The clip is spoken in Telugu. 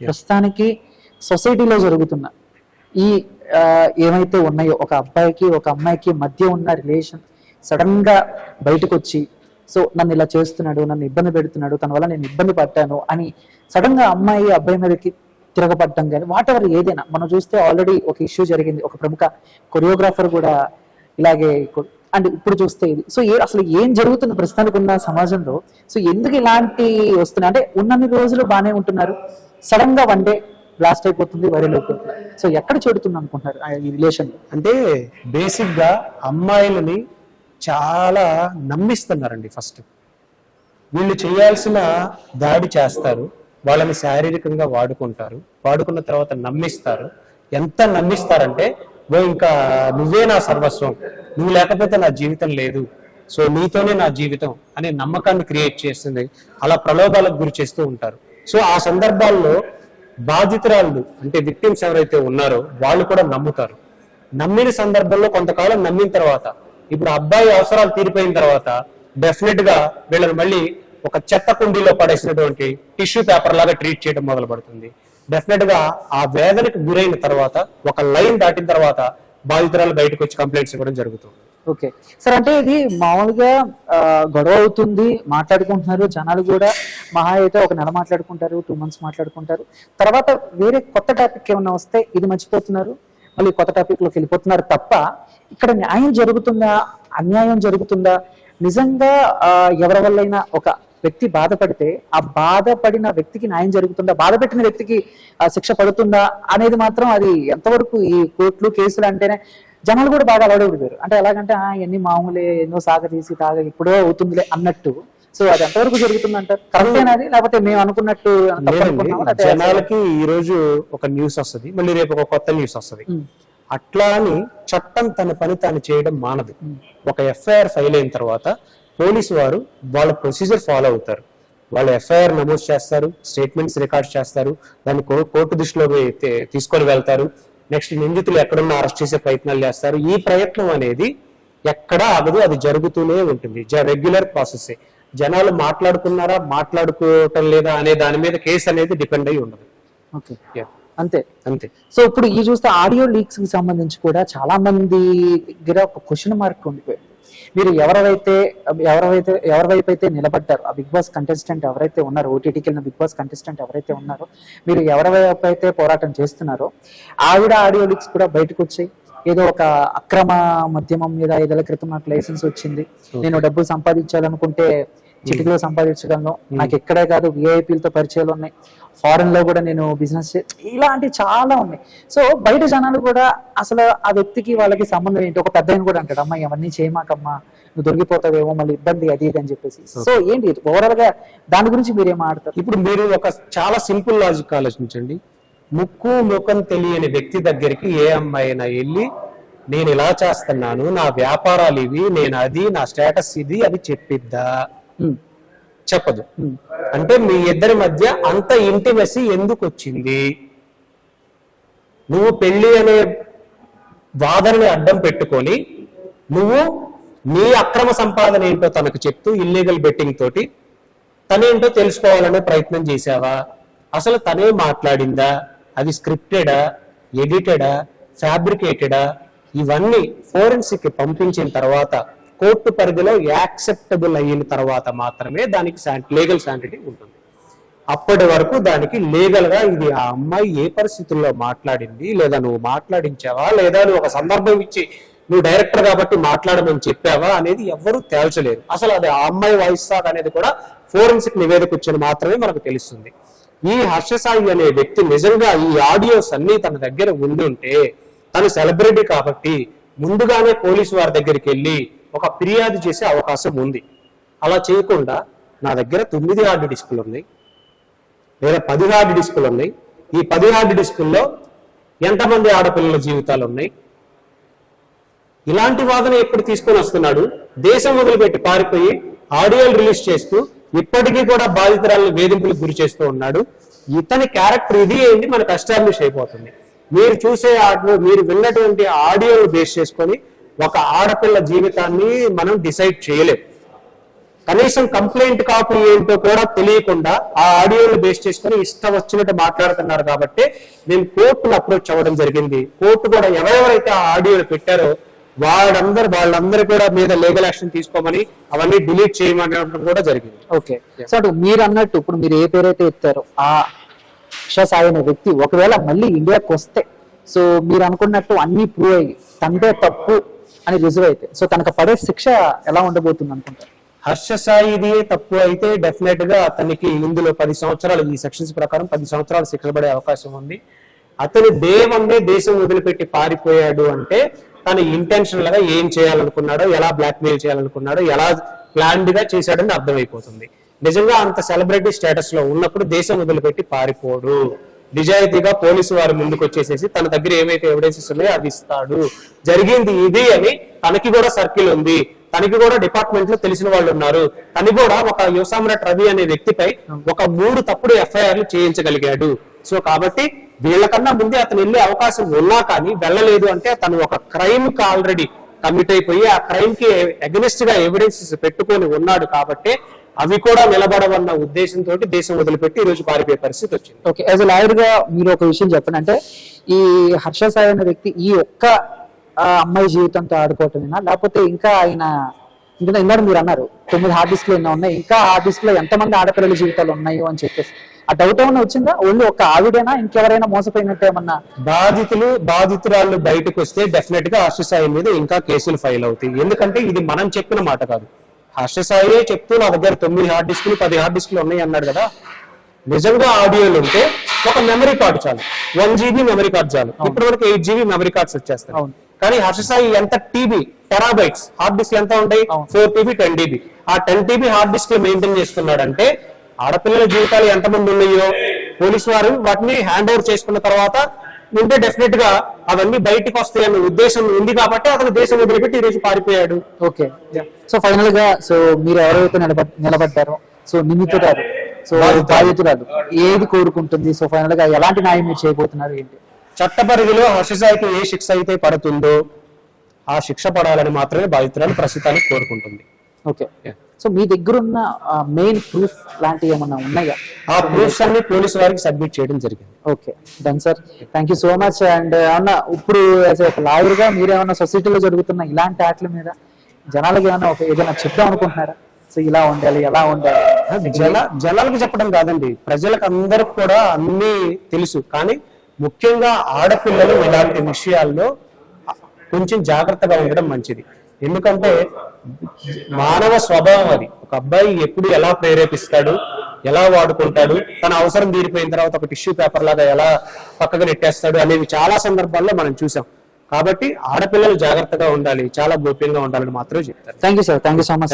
ప్రస్తుతానికి సొసైటీలో జరుగుతున్న ఈ ఏమైతే ఉన్నాయో ఒక అబ్బాయికి ఒక అమ్మాయికి మధ్య ఉన్న రిలేషన్ సడన్గా బయటకు వచ్చి సో నన్ను ఇలా చేస్తున్నాడు నన్ను ఇబ్బంది పెడుతున్నాడు తన వల్ల నేను ఇబ్బంది పడ్డాను అని సడన్గా అమ్మాయి అబ్బాయి మీదకి తిరగబడ్డం కానీ వాట్ ఎవర్ ఏదైనా మనం చూస్తే ఆల్రెడీ ఒక ఇష్యూ జరిగింది ఒక ప్రముఖ కొరియోగ్రాఫర్ కూడా ఇలాగే అండ్ ఇప్పుడు చూస్తే ఇది. సో ఏ అసలు ఏం జరుగుతుంది ప్రస్తుతానికి ఉన్న సమాజంలో? సో ఎందుకు ఇలాంటి వస్తున్నాయి అంటే ఉన్నన్ని రోజులు బాగానే ఉంటున్నారు. సడన్గా వన్ డే బ్లాస్ట్ అయిపోతుంది వైరల్ అయిపోతుంది. సో ఎక్కడ చెడుతుంది అనుకుంటున్నారు ఆ ఈ రిలేషన్? అంటే బేసిక్గా అమ్మాయిలని చాలా నమ్మిస్తున్నారండి ఫస్ట్. వీళ్ళు చేయాల్సిన దాడి చేస్తారు వాళ్ళని శారీరకంగా వాడుకుంటారు వాడుకున్న తర్వాత నమ్మిస్తారు. ఎంత నమ్మిస్తారంటే ఓ ఇంకా నువ్వే నా సర్వస్వం నువ్వు లేకపోతే నా జీవితం లేదు సో నీతోనే నా జీవితం అనే నమ్మకాన్ని క్రియేట్ చేస్తుంది. అలా ప్రలోభాలకు గురి చేస్తూ ఉంటారు. సో ఆ సందర్భాల్లో బాధితురాళ్ళు అంటే విక్టిమ్స్ ఎవరైతే ఉన్నారో వాళ్ళు కూడా నమ్ముతారు. నమ్మిన సందర్భంలో కొంతకాలం నమ్మిన తర్వాత ఇప్పుడు అబ్బాయి అవసరాలు తీరిపోయిన తర్వాత డెఫినెట్గా వీళ్ళని మళ్ళీ ఒక చెత్త కుండీలో పడేసినటువంటి టిష్యూ పేపర్ లాగా ట్రీట్ చేయడం మొదలు పడుతుంది డెఫినెట్గా ఆ వేదనకు గురైన తర్వాత ఒక లైన్ దాటిన తర్వాత బాధితురాలు బయటకు వచ్చి కంప్లైంట్స్ ఇవ్వడం జరుగుతుంది. ఓకే. సార్ అంటే ఇది మామూలుగా గొడవ అవుతుంది మాట్లాడుకుంటున్నారు జనాలు కూడా. మహా అయితే ఒక నెల మాట్లాడుకుంటారు టూ మంత్స్ మాట్లాడుకుంటారు. తర్వాత వేరే కొత్త టాపిక్ ఏమైనా వస్తే ఇది మర్చిపోతున్నారు మళ్ళీ కొత్త టాపిక్లోకి వెళ్ళిపోతున్నారు తప్ప ఇక్కడ న్యాయం జరుగుతుందా అన్యాయం జరుగుతుందా? నిజంగా ఎవరి వల్లైనా ఒక వ్యక్తి బాధపడితే ఆ బాధపడిన వ్యక్తికి న్యాయం జరుగుతుందా బాధపెట్టిన వ్యక్తికి శిక్ష పడుతుందా అనేది మాత్రం అది ఎంతవరకు ఈ కోర్టులు కేసులు అంటేనే జనాలు కూడా బాగా అలవాటు అంటే ఎలాగంటే ఆ, ఇవన్నీ మామూలే ఎన్నో సాగ తీసి తాగ ఇప్పుడో అవుతుందిలే అన్నట్టు. సో అది ఎంతవరకు జరుగుతుంది అంటారు కరెక్టేనా అది? లేకపోతే మేము అనుకున్నట్టు జనాలకి ఈ రోజు ఒక న్యూస్ వస్తది. మళ్ళీ రేపు ఒక కొత్త న్యూస్ వస్తది. అట్లా అని చట్టం తన పని తాను చేయడం మానదు. ఒక ఎఫ్ఐఆర్ ఫైల్ అయిన తర్వాత పోలీసు వారు వాళ్ళ ప్రొసీజర్ ఫాలో అవుతారు. వాళ్ళు ఎఫ్ఐఆర్ నమోదు చేస్తారు స్టేట్మెంట్స్ రికార్డ్ చేస్తారు. దాన్ని కోర్టు దృష్టిలో తీసుకొని వెళ్తారు. నెక్స్ట్ నిందితులు ఎక్కడున్నా అరెస్ట్ చేసే ప్రయత్నాలు చేస్తారు. ఈ ప్రయత్నం అనేది ఎక్కడా ఆగదు అది జరుగుతూనే ఉంటుంది. రెగ్యులర్ ప్రాసెస్ జనాలు మాట్లాడుకున్నారా మాట్లాడుకోవటం లేదా అనే దాని మీద కేసు అనేది డిపెండ్ అయి ఉండదు. ఓకే. అంతే. అంతే. సో ఇప్పుడు ఈ చూస్తే ఆడియో లీక్స్కి సంబంధించి కూడా చాలా మంది దగ్గర ఒక క్వశ్చన్ మార్క్ ఉండిపోయింది మీరు ఎవరైతే ఎవరైతే ఎవరి వైపు అయితే నిలబడ్డారు ఆ బిగ్ బాస్ కంటెస్టెంట్ ఎవరైతే ఉన్నారో ఓటీటీకి వెళ్ళిన బిగ్ బాస్ కంటెస్టెంట్ ఎవరైతే ఉన్నారో మీరు ఎవరి వైపు అయితే పోరాటం చేస్తున్నారో ఆవిడ ఆడియో లీక్స్ కూడా బయటకు వచ్చాయి. ఏదో ఒక అక్రమ మద్యమం మీద ఐదేళ్ళ క్రితం నాకు లైసెన్స్ వచ్చింది. నేను డబ్బులు సంపాదించాలనుకుంటే చిటికలో సంపాదించగలను. నాకు ఎక్కడే కాదు విఐపీలతో పరిచయాలు ఉన్నాయి. ఫారెన్లో కూడా నేను బిజినెస్ ఇలాంటి చాలా ఉన్నాయి. సో బయట జనాలు కూడా అసలు ఆ వ్యక్తికి వాళ్ళకి సంబంధం ఏంటి? ఒక పెద్ద కూడా అంటాడు అమ్మా ఇవన్నీ చేయమాకమ్మా నువ్వు దొరికిపోతావేమో మళ్ళీ ఇబ్బంది అది ఇది అని చెప్పేసి. సో ఏంటి ఓవరాల్గా దాని గురించి మీరేం ఆడతారు ఇప్పుడు మీరు ఒక చాలా సింపుల్ లాజిక్ ఆలోచించండి. ముక్కు ముఖం తెలియని వ్యక్తి దగ్గరికి ఏ అమ్మాయి అయినా వెళ్ళి నేను ఇలా చేస్తున్నాను నా వ్యాపారాలు ఇవి నేను అది నా స్టేటస్ ఇది అది చెప్పిద్దా? చెప్పదు. ఉమ్, అంటే మీ ఇద్దరి మధ్య అంత ఇంటిమెసి ఎందుకు వచ్చింది? నువ్వు పెళ్ళి అనే వాదనని అడ్డం పెట్టుకొని నువ్వు నీ అక్రమ సంపాదన ఏంటో తనకు చెప్తూ ఇల్లీగల్ బెట్టింగ్ తోటి తనేంటో తెలుసుకోవాలనే ప్రయత్నం చేశావా? అసలు తనే మాట్లాడిందా? అది స్క్రిప్టెడా ఎడిటెడా ఫ్యాబ్రికేటెడా ఇవన్నీ ఫోరెన్సిక్ పంపించిన తర్వాత కోర్టు పరిధిలో యాక్సెప్టబుల్ అయిన తర్వాత మాత్రమే దానికి లీగల్ శాంటిటీ ఉంటుంది. అప్పటి వరకు దానికి లీగల్గా ఇది ఆ అమ్మాయి ఏ పరిస్థితుల్లో మాట్లాడింది లేదా నువ్వు మాట్లాడించావా లేదా నువ్వు ఒక సందర్భం ఇచ్చి నువ్వు డైరెక్టర్ కాబట్టి మాట్లాడమని చెప్పావా అనేది ఎవ్వరూ తేల్చలేరు. అసలు అది ఆ అమ్మాయి వాయిస్ సాగ్ అనేది కూడా ఫోరెన్సిక్ నివేదిక వచ్చిన మాత్రమే మనకు తెలుస్తుంది. ఈ హర్షసాయి అనే వ్యక్తి నిజంగా ఈ ఆడియోస్ అన్ని తన దగ్గర ఉండి ఉంటే తను సెలబ్రిటీ కాబట్టి ముందుగానే పోలీసు వారి దగ్గరికి వెళ్ళి ఒక ఫిర్యాదు చేసే అవకాశం ఉంది. అలా చేయకుండా నా దగ్గర తొమ్మిది హార్డ్ డిస్కులు ఉన్నాయి. లేదా పది హార్డ్ డిస్కులు ఉన్నాయి. ఈ పది హార్డ్ డిస్కుల్లో ఎంతమంది ఆడపిల్లల జీవితాలు ఉన్నాయి? ఇలాంటి వాదన ఎప్పుడు తీసుకొని వస్తున్నాడు? దేశం వదిలిపెట్టి పారిపోయి ఆడియోలు రిలీజ్ చేస్తూ ఇప్పటికీ కూడా బాధితురాలను వేధింపులకు గురి చేస్తూ ఉన్నాడు. ఇతని క్యారెక్టర్ ఇది ఏంటి? మనకు ఎస్టాబ్లిష్ అయిపోతుంది. మీరు చూసే ఆటలు మీరు విన్నటువంటి ఆడియోను బేస్ చేసుకొని ఒక ఆడపిల్ల జీవితాన్ని మనం డిసైడ్ చేయలేం. కనీసం కంప్లైంట్ కాపీ ఏంటో కూడా తెలియకుండా ఆ ఆడియోని బేస్ చేసుకొని ఇష్టం వచ్చినట్టు మాట్లాడుతున్నారు కాబట్టి నేను కోర్టును అప్రోచ్ అవ్వడం జరిగింది. కోర్టు కూడా ఎవరెవరైతే ఆ ఆడియోలు పెట్టారో వాళ్ళందరూ వాళ్ళందరూ కూడా మీద లీగల్ యాక్షన్ తీసుకోమని అవన్నీ డిలీట్ చేయమని కూడా జరిగింది. ఓకే. సో అటు మీరు అన్నట్టు ఇప్పుడు మీరు ఏ పేరైతే ఎత్తారో ఆ శిక్ష సాయిన వ్యక్తి ఒకవేళ మళ్ళీ ఇండియాకి వస్తే సో మీరు అనుకున్నట్టు అన్ని ప్రూవ్ అయ్యి తందే తప్పు అని రుజువు అయితే. సో తనకు పడే శిక్ష ఎలా ఉండబోతుంది అనుకుంటారు? హర్ష సాయిది తప్పు అయితే డెఫినెట్గా అతనికి ఇందులో పది సంవత్సరాలు ఈ సెక్షన్స్ ప్రకారం పది సంవత్సరాలు శిక్ష పడే అవకాశం ఉంది. అతను డే దేశం వదిలిపెట్టి పారిపోయాడు అంటే తను ఇంటెన్షనల్గా ఏం చేయాలనుకున్నాడో ఎలా బ్లాక్మెయిల్ చేయాలనుకున్నాడో ఎలా ప్లాన్డ్గా చేశాడని అర్థమైపోతుంది. నిజంగా అంత సెలబ్రిటీ స్టేటస్లో ఉన్నప్పుడు దేశం వదిలిపెట్టి పారిపోడు. నిజాయితీగా పోలీసు వారి ముందుకు వచ్చేసేసి తన దగ్గర ఏమైతే ఎవిడెన్సెస్ ఉన్నాయో అవి ఇస్తాడు. జరిగింది ఇది అని తనకి కూడా సర్కిల్ ఉంది. తనకి కూడా డిపార్ట్మెంట్లో తెలిసిన వాళ్ళు ఉన్నారు. తను కూడా ఒక యువసామ్రాట్ రవి అనే వ్యక్తిపై ఒక మూడు తప్పుడు ఎఫ్ఐఆర్లు చేయించగలిగాడు. సో కాబట్టి వీళ్ళకన్నా ముందే అతను వెళ్ళే అవకాశం ఉన్నా కానీ వెళ్ళలేదు అంటే తను ఒక క్రైమ్కి ఆల్రెడీ కమిట్ అయిపోయి ఆ క్రైమ్కి అగెనిస్ట్గా ఎవిడెన్సెస్ పెట్టుకొని ఉన్నాడు కాబట్టి అవి కూడా నిలబడవన్న ఉద్దేశంతో దేశం వదిలిపెట్టి ఈ రోజు పారిపోయే పరిస్థితి వచ్చింది. ఓకే యాజ్ లాయర్గా మీరు ఒక విషయం చెప్పండి. అంటే ఈ హర్ష సాయి అనే వ్యక్తి ఈ ఒక్క అమ్మాయి జీవితంతో ఆడుకోవటమేనా? లేకపోతే ఇంకా ఆయన ఇంకా ఇందాక మీరు అన్నారు తొమ్మిది హార్డ్ డిస్క్లు ఎన్నో ఉన్నాయి ఇంకా హార్డ్ డిస్క్లో ఎంతమంది ఆడపిల్లల జీవితాలు ఉన్నాయో అని చెప్పేసి. ఆ డౌట్ ఏమైనా వచ్చిందా? ఓన్లీ ఒక ఆవిడేనా? ఇంకెవరైనా మోసపోయినట్టు ఏమన్నా? బాధితులు బాధితురాళ్ళు బయటకు వస్తే డెఫినెట్గా సాయి మీద ఇంకా కేసులు ఫైల్ అవుతాయి. ఎందుకంటే ఇది మనం చెప్పిన మాట కాదు. హర్ష సాయి చెప్తూ నా దగ్గర తొమ్మిది హార్డ్ డిస్కులు పది హార్డ్ డిస్కులు ఉన్నాయి అన్నాడు కదా. నిజంగా ఆడియోలు ఉంటే ఒక మెమరీ కార్డు చాలు. వన్ జీబీ మెమరీ కార్డు చాలు. ఇప్పటి వరకు ఎయిట్ జీబీ మెమరీ కార్డ్స్ వచ్చేస్తాయి. అవును. కానీ హర్ష సాయి ఎంత టీబీ టెరాబైట్స్ హార్డ్ డిస్క్ ఎంత ఉంటాయి. ఫోర్ టీబీ టెన్ టీబీ ఆ ten TB hard disk maintain చేస్తున్నాడంటే ఆడపిల్లల జీవితాలు ఎంతమంది ఉన్నాయో? పోలీసు వారు వాటిని హ్యాండ్ ఓవర్ చేసుకున్న తర్వాత ఉంటే డెఫినెట్గా అవన్నీ బయటకు వస్తాయన్న ఉద్దేశం ఉంది కాబట్టి అతను దేశం వదిలిపెట్టి ఈ రోజు పారిపోయాడు. ఓకే. సో ఫైనల్గా సో మీరు ఎవరైతే నిలబ నిలబడ్డారో సో నిందితురాలు. సో బాధితురాలు ఏది కోరుకుంటుంది? సో ఫైనల్గా ఎలాంటి న్యాయం మీరు చేయబోతున్నారు ఏంటి? చట్ట పరిధిలో హర్ష సాయికి ఏ శిక్ష అయితే పడుతుందో ఆ శిక్ష పడాలని మాత్రమే బాధితురాలు ప్రస్తుతానికి కోరుకుంటుంది. ఓకే సో మీ దగ్గర ఉన్న మెయిన్ ప్రూఫ్ లాంటివి ఏమన్నా ఉన్నాయా? ఆ ప్రూఫ్స్ అన్ని పోలీసు వారికి సబ్మిట్ చేయడం జరిగింది. Okay done sir thank you so much and ఏమన్నా ఇప్పుడు a lawyer గా మీరేమన్నా సొసైటీలో జరుగుతున్న ఇలాంటి ఆటల మీద జనాలకి ఏమన్నా ఒక ఏదైనా చెప్దాం అనుకుంటున్నారా? సో ఇలా ఉండాలి ఎలా ఉండాలి. జన జనాలకు చెప్పడం కాదండి. ప్రజలకు అందరికి కూడా అన్ని తెలుసు. కానీ ముఖ్యంగా ఆడపిల్లలు ఇలాంటి విషయాల్లో కొంచెం జాగ్రత్తగా ఉండడం మంచిది. ఎందుకంటే మానవ స్వభావం అది. ఒక అబ్బాయి ఎప్పుడు ఎలా ప్రేరేపిస్తాడు ఎలా వాడుకుంటాడు తన అవసరం తీరిపోయిన తర్వాత ఒక టిష్యూ పేపర్ లాగా ఎలా పక్కకు నెట్టేస్తాడు అనేవి చాలా సందర్భాల్లో మనం చూసాం. కాబట్టి ఆడపిల్లలు జాగ్రత్తగా ఉండాలి చాలా గోప్యంగా ఉండాలని మాత్రమే చెప్తారు. Thank you sir thank you so much